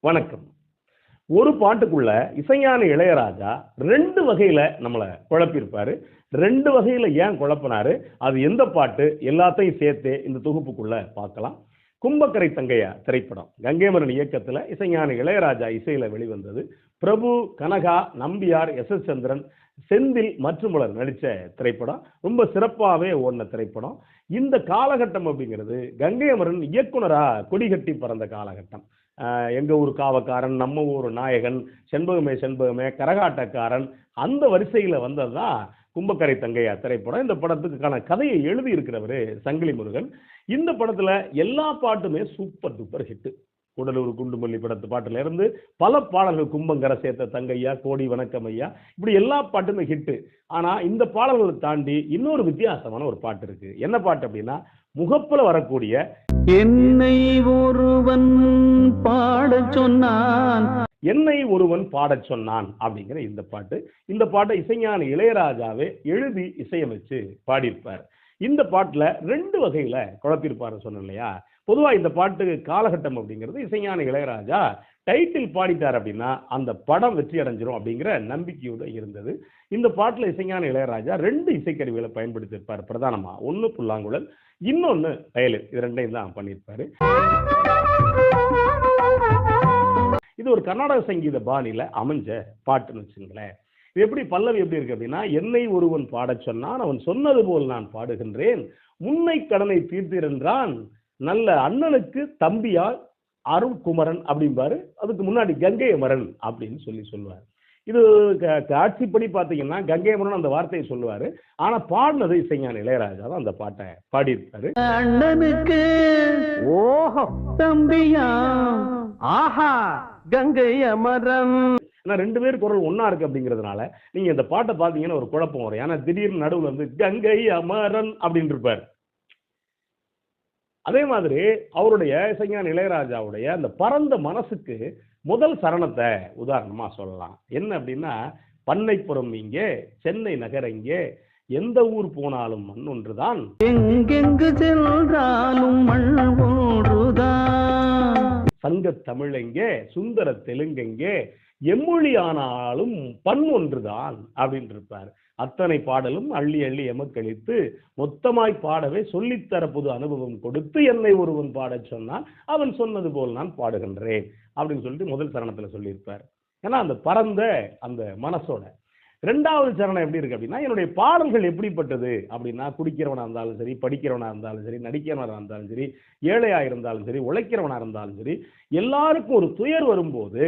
வணக்கம். ஒரு பாட்டுக்குள்ள இசைஞானி இளையராஜா ரெண்டு வகையில நம்மளை குழப்பியிருப்பாரு. ரெண்டு வகையில ஏன் குழப்பினாரு? அது எந்த பாட்டு? எல்லாத்தையும் சேர்த்து இந்த தொகுப்புக்குள்ள பார்க்கலாம். கும்பக்கரை தங்கையா திரைப்படம். கங்கேமரன் இயக்கத்துல இசைஞான இளையராஜா இசையில வெளிவந்தது. பிரபு கனகா நம்பியார் எஸ் எஸ் சந்திரன் செந்தில் மற்றும் பலர் நடித்த திரைப்படம். ரொம்ப சிறப்பாகவே ஓடின திரைப்படம். இந்த காலகட்டம் அப்படிங்கிறது கங்கையமரன் இயக்குனரா கொடிகட்டி பறந்த காலகட்டம். எங்கள் ஊர் காவக்காரன் நம்ம ஊர் நாயகன் செண்பகமே செண்பகமே கரகாட்டக்காரன் அந்த வரிசையில் வந்தது தான் கும்பக்கரை தங்கையா திரைப்படம். இந்த படத்துக்கான கதையை எழுதியிருக்கிறவர் சங்கிலி முருகன். இந்த படத்தில் எல்லா பாட்டுமே சூப்பர் டூப்பர் ஹிட்டு உடலூர் குண்டுமல்லி படத்து பாட்டிலேருந்து பல பாடல்கள் கும்பங்கரை சேர்த்த தங்கையா கோடி வணக்கம் ஐயா இப்படி எல்லா பாட்டுமே ஹிட்டு. ஆனால் இந்த பாடல்களை தாண்டி இன்னொரு வித்தியாசமான ஒரு பாட்டு இருக்குது என்ன பாட்டு அப்படின்னா முகப்பில் வரக்கூடிய என்னை ஒருவன் பாடச் சொன்னான். என்னை ஒருவன் பாடச் சொன்னான் அப்படிங்கிற இந்த பாட்டு. இந்த பாட்டை இசைஞான இளையராஜாவே எழுதி இசையமைச்சு பாடியிருப்பார். இந்த பாட்டில் ரெண்டு வகையில் குழப்பியிருப்பார் சொன்னேன் இல்லையா? பொதுவாக இந்த பாட்டு காலகட்டம் அப்படிங்கிறது இசைஞான இளையராஜா டைட்டில் பாடிட்டார் அப்படின்னா அந்த படம் வெற்றி அடைஞ்சிரும் அப்படிங்கிற நம்பிக்கையோட இருந்தது. இந்த பாட்டில் இசைஞான இளையராஜா ரெண்டு இசைக்கருவிகளை பயன்படுத்தியிருப்பார் பிரதானமாக ஒன்று புல்லாங்குழல் இன்னொன்று வயலின். இது ரெண்டையும் தான் பண்ணியிருப்பாரு. இது ஒரு கர்நாடக சங்கீத பாணியில் அமைஞ்ச பாட்டுன்னு வச்சுங்களேன். எப்படி பல்லவி எப்படி இருக்கு அப்படின்னா என்னை ஒருவன் பாடச் சொன்னான் அவன் சொன்னது போல் நான் பாடுகின்றேன். முன்னை கடனை தீர்த்திருந்தான் நல்ல அண்ணனுக்கு தம்பியால் அருண்குமரன் அப்படிம்பாரு. அதுக்கு முன்னாடி கங்கையமரன் அப்படின்னு சொல்லி சொல்லுவார். இது காட்சிப்படி பார்த்தீங்கன்னா கங்கையமரன் அந்த வார்த்தையை சொல்லுவாரு. ஆனா பாடினது இசைஞான இளையராஜா தான் அந்த பாட்டை பாடியிருப்பாரு. அண்ணனுக்கு ஓஹோ. தம்பியா ஆஹா கங்கை அமரன். ஏன்னா ரெண்டு பேர் குரல் ஒன்றா இருக்கு அப்படிங்கிறதுனால நீங்க இந்த பாட்டை பார்த்தீங்கன்னா ஒரு குழப்பம் வரும். ஏன்னா திடீர்னு நடுவுல வந்து கங்கை அமரன் அப்படின்னு இருப்பார் அதே மாதிரி அவருடைய இசைஞான் இளையராஜாவுடைய அந்த பரந்த மனசுக்கு முதல் சரணத்தை உதாரணமா சொல்லலாம். என்ன அப்படின்னா பண்ணைப்புறம் இங்கே சென்னை நகர் இங்கே எந்த ஊர் போனாலும் மண் ஒன்றுதான். எங்கெங்கு சென்றாலும் மண் ஒன்றுதான். சங்க தமிழெங்கே சுந்தர தெலுங்கெங்கே எம்மொழி ஆனாலும் பண் ஒன்றுதான் அப்படின்னு இருப்பார் அத்தனை பாடலும் அள்ளி அள்ளி எமக்களித்து மொத்தமாய் பாடவே சொல்லித்தர புது அனுபவம் கொடுத்து என்னை ஒருவன் பாடச் சொன்னான். அவன் சொன்னது போல் நான் பாடுகின்றேன் அப்படின்னு சொல்லிட்டு முதல் சரணத்தில் சொல்லியிருப்பார். ஏன்னா அந்த பரந்த அந்த மனசோட ரெண்டாவது சரணம் எப்படி இருக்கு அப்படின்னா என்னுடைய பாடல்கள் எப்படிப்பட்டது அப்படின்னா குடிக்கிறவனா இருந்தாலும் சரி படிக்கிறவனா இருந்தாலும் சரி நடிக்கிறவனா இருந்தாலும் சரி ஏழையா இருந்தாலும் சரி உழைக்கிறவனா இருந்தாலும் சரி எல்லாருக்கும் ஒரு துயர் வரும்போது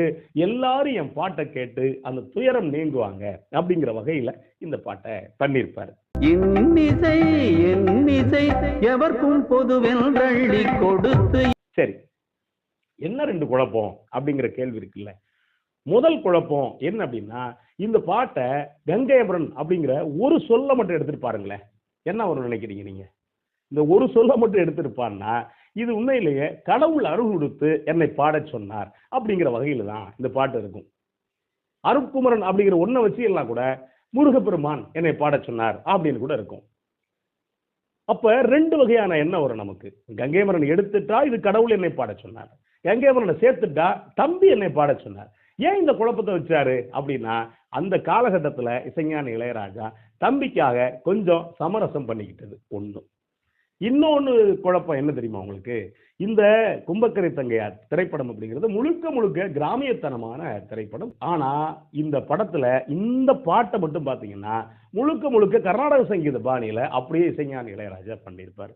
எல்லாரும் என் பாட்டை கேட்டு அந்த துயரம் நீங்குவாங்க அப்படிங்கிற வகையில இந்த பாட்டை பண்ணியிருப்பாரு. இன்னிசை என்னிசை எவர்க்கும் பொதுவென்றள்ளி கொடுத்து சரி என்ன ரெண்டு குழப்பம் அப்படிங்கிற கேள்வி இருக்குல்ல? முதல் குழப்பம் என்ன அப்படின்னா இந்த பாட்டை கங்கையபுரன் அப்படிங்கிற ஒரு சொல்ல மட்டும் எடுத்துட்டு பாருங்களேன். என்ன வரும் நினைக்கிறீங்க நீங்க? இந்த ஒரு சொல்ல மட்டும் எடுத்திருப்பான்னா இது உண்மையிலேயே கடவுள் அருள் கொடுத்து என்னை பாடச் சொன்னார் அப்படிங்கிற வகையில தான் இந்த பாட்டு இருக்கும். அருட்குமரன் அப்படிங்கிற ஒன்றை வச்சு எல்லாம் கூட முருகப்பெருமான் என்னை பாடச் சொன்னார் அப்படின்னு கூட இருக்கும். அப்ப ரெண்டு வகையான எண்ணம் வரும் நமக்கு. கங்கைமரன் எடுத்துட்டா இது கடவுள் என்னை பாடச் சொன்னார். கங்கைமரனை சேர்த்துட்டா தம்பி என்னை பாடச் சொன்னார். ஏன் இந்த குழப்பத்தை வச்சாரு அப்படின்னா அந்த காலகட்டத்தில் இசைஞான இளையராஜா தம்பிக்காக கொஞ்சம் சமரசம் பண்ணிக்கிட்டது ஒன்று இன்னொன்று குழப்பம் என்ன தெரியுமா உங்களுக்கு? இந்த கும்பக்கரை தங்கையார் திரைப்படம் அப்படிங்கிறது முழுக்க முழுக்க கிராமியத்தனமான திரைப்படம். ஆனால் இந்த படத்தில் இந்த பாட்டை மட்டும் பார்த்தீங்கன்னா முழுக்க முழுக்க கர்நாடக சங்கீத பாணியில் அப்படியே இசைஞான இளையராஜா பண்ணியிருப்பார்.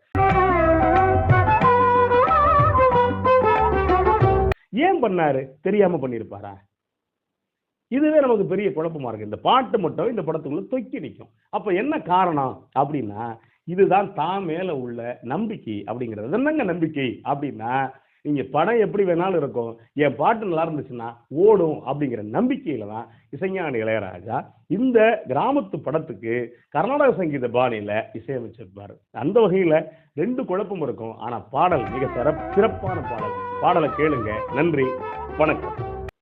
ஏன் பண்ணாரு? தெரியாம பண்ணியிருப்பாரா? இதுவே நமக்கு பெரிய குழப்பமா இருக்குது இந்த பாட்டு மட்டும் இந்த படத்துக்குள்ளே தொக்கி நிற்கும் அப்போ என்ன காரணம் அப்படின்னா இதுதான் தான் மேலே உள்ள நம்பிக்கை அப்படிங்கிறது. என்னங்க நம்பிக்கை அப்படின்னா நீங்கள் படம் எப்படி வேணாலும் இருக்கும் என் பாட்டு நல்லா இருந்துச்சுன்னா ஓடும் அப்படிங்கிற நம்பிக்கையில் தான் இசைஞானி இளையராஜா இந்த கிராமத்து படத்துக்கு கர்நாடக சங்கீத பாணியில் இசையமைச்சிருப்பார். அந்த வகையில் ரெண்டு குழப்பம் இருக்கும். ஆனால் பாடல் மிக சிறப் சிறப்பான பாடல். பாடலை கேளுங்க. நன்றி. வணக்கம்.